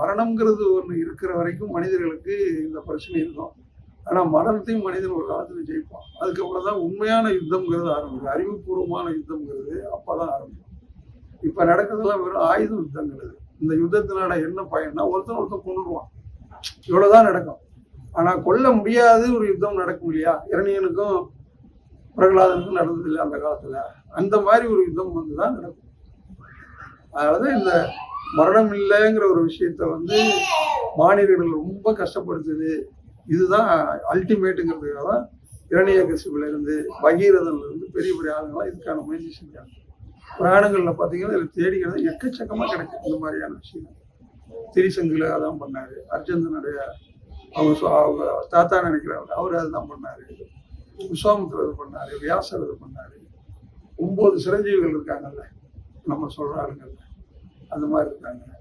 மரணம்ங்கிறது ஒன்று இருக்கிற வரைக்கும் மனிதர்களுக்கு இந்த பிரச்சனை இருக்கும். ஆனால் மரணத்தையும் மனிதன் ஒரு காலத்தில் ஜெயிப்பான். அதுக்கப்புறம் தான் உண்மையான யுத்தம்ங்கிறது ஆரம்பிக்கும். அறிவுபூர்வமான யுத்தம்ங்கிறது அப்போ தான் ஆரம்பிக்கும். இப்போ நடக்கிறதுலாம் வெறும் ஆயுத யுத்தங்கள் இந்த யுத்தத்தினால என்ன பயன்னா ஒருத்தன் ஒருத்தன் கொண்டுடுவான் இவ்வளோதான் நடக்கும். ஆனால் கொல்ல முடியாத ஒரு யுத்தம் நடக்கும் இல்லையா? இரணியனுக்கும் பிரகலாதனுக்கும் நடந்தது இல்லை அந்த காலத்தில். அந்த மாதிரி ஒரு யுத்தம் வந்து தான் நடக்கும். அதாவது இந்த மரணம் இல்லைங்கிற ஒரு விஷயத்த வந்து மாநிலங்கள் ரொம்ப கஷ்டப்படுத்துது. இதுதான் அல்டிமேட்டுங்கிறதுக்காக தான் இரணிய கசிப்புல இருந்து பகீரதன்ல இருந்து பெரிய பெரிய ஆளுங்களாம் இதுக்கான முயற்சி செஞ்சாங்க. புராணங்களில் பார்த்தீங்கன்னா இதில் தேடிக்கிறது எக்கச்சக்கமாக கிடைக்கும் இந்த மாதிரியான விஷயம் திரிசங்கில் அதான் பண்ணாரு அர்ஜுனனுடைய அவங்க அவங்க தாத்தா நினைக்கிறாங்க அவர் அதுதான் பண்ணாரு. விஸ்வாமித்திரர் இது பண்ணாரு வியாசர் இது பண்ணாரு. ஒன்பது சிரஞ்சீவிகள் இருக்காங்கல்ல நம்ம சொல்ற ஆளுங்கள்ல. அந்த மாதிரி இருக்காங்க.